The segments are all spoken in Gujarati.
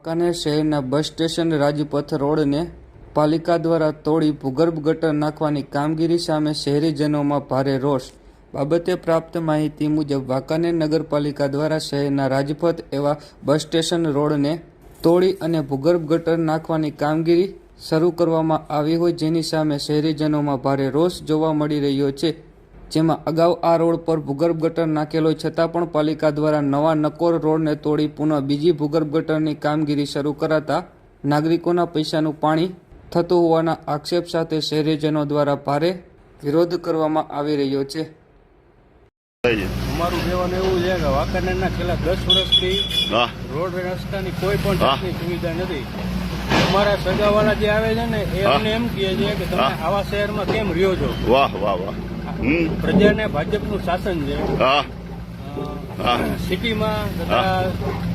વાંકાનેર શહેરના બસ સ્ટેશન રાજપથ રોડને પાલિકા દ્વારા તોડી ભૂગર્ભ ગટર નાખવાની કામગીરી સામે શહેરીજનોમાં ભારે રોષ. બાબતે પ્રાપ્ત માહિતી મુજબ વાંકાનેર નગરપાલિકા દ્વારા શહેરના રાજપથ એવા બસ સ્ટેશન રોડને તોડી અને ભૂગર્ભ ગટર નાખવાની કામગીરી શરૂ કરવામાં આવી હોય જેની સામે શહેરીજનોમાં ભારે રોષ જોવા મળી રહ્યો છે. જેમાં અગાઉ આ રોડ પર ભૂગર્ભ ગટર નાખેલો છતાં પણ પાલિકા દ્વારા નવા નકોર રોડને તોડી પુનઃ બીજી ભૂગર્ભ ગટરની કામગીરી શરૂ કરાતા નાગરિકોના પૈસાનું પાણી થતું હોવાના આક્ષેપ સાથે શહેરીજનો દ્વારા ભારે વિરોધ કરવામાં આવી રહ્યો છે. અમારું કહેવાનું એવું છે કે વાંકાનેરના છેલ્લા દસ વર્ષથી રોડ રસ્તાની કોઈ પણ સુવિધા નથી. અમારા સગાવાળા જે આવે છે ને એ અમને એમ કહે છે કે તમે. આવા શહેરમાં કેમ રહ્યો છો? વાહ વાહ વાહ. પ્રજાને ભાજપનું શાસન છે. હા. સિટીમાં તથા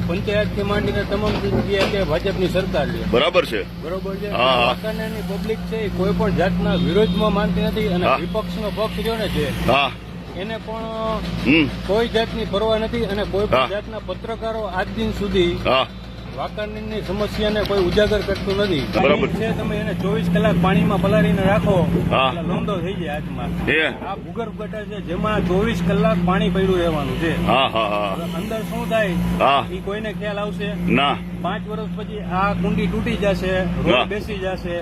પંચાયતથી માંડીને તમામ જગ્યાએ ભાજપની સરકાર છે. બરાબર છે. બરોબર છે. વાંકાનેરની પબ્લિક છે એ કોઈ પણ જાતના વિરોધમાં માનતી નથી અને. વિપક્ષનો પક્ષ રહ્યો ને છે હા. એને પણ કોઈ જાતની પરવા નથી અને કોઈ પણ જાતના પત્રકારો આજ દિન સુધી હા સમસ્યાને કોઈ ઉજાગર કરતું નથી. બરાબર. છે તમે એને ચોવીસ કલાક પાણીમાં પલાળીને રાખો. લોંદો થઈ જાય હાથમાં. આ ભૂગર્ભ ગટર છે જેમાં ચોવીસ કલાક પાણી પડ્યું રહેવાનું છે. અંદર શું થાય? એ કોઈને ખ્યાલ આવશે? ના. પાંચ વર્ષ પછી આ કુંડી તૂટી જશે રોડ બેસી જશે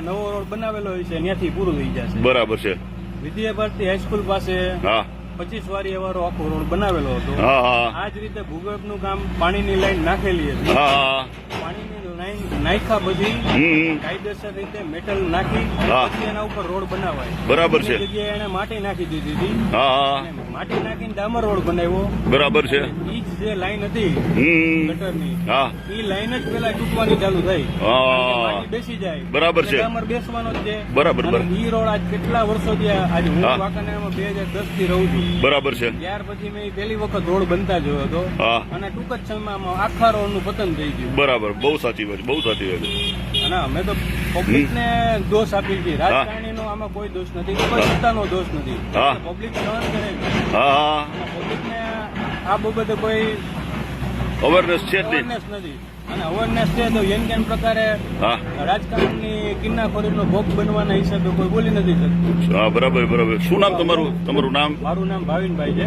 નવો રોડ બનાવેલો હોય છે ત્યાંથી પૂરું થઈ જશે. બરાબર છે. વિદ્યા ભારતી હાઈસ્કૂલ પાસે પચીસ વારી એવા આખો રોડ બનાવેલો હતો. આ જ રીતે ભૂગર્ભનું કામ પાણીની લાઈન નાખેલી હતી. પાણીની લાઈન નાખ્યા પછી કાયદેસર રીતે મેટલ નાખી પછી એના ઉપર રોડ બનાવાય. બરાબર છે. જગ્યાએ એને માટી નાખી દીધી હતી. માટી નાખીને ડામર રોડ બનાવ્યો. બરાબર છે. ઈ જે લાઈન હતી ગટરની હા. ઈ લાઈન જ પેલા તૂટવાની ચાલુ થઈ. માટી બેસી જાય. બરાબર છે. ડામર બેસવાનો જ છે. બરાબર, ઈ રોડ આજ કેટલા વર્ષોથી આજ હું. વાંકાનેરમાં બે હજાર દસથી રહું છું. બરાબર છે. ત્યાર પછી મેં પેલી પહેલી વખત રોડ બનતા જોયો હતો. અને ટૂંક જ સમયમાં આખા રોડનું પતન થઈ ગયું. બરાબર બહુ સાચી વાત બહુ સાચી વાત છે. અને અમે તો પબ્લિક ને દોષ આપી છે રાજકારણી આમાં કોઈ દોષ નથી. કોઈ સત્તાનો દોષ નથી. પબ્લિક સહન કરે હા હા. પબ્લિક ને આ બાબતે કોઈ અવેરનેસ છે જ નથી. અને અવેરનેસ છે તો એન કેન પ્રકારે રાજકારણની કિન્નાખોરીનો ભોગ બનવાના હિસાબે કોઈ બોલી નથી શકતું. હા બરાબર બરાબર. શું નામ તમારું? તમારું નામ? મારું નામ ભાવિનભાઈ છે.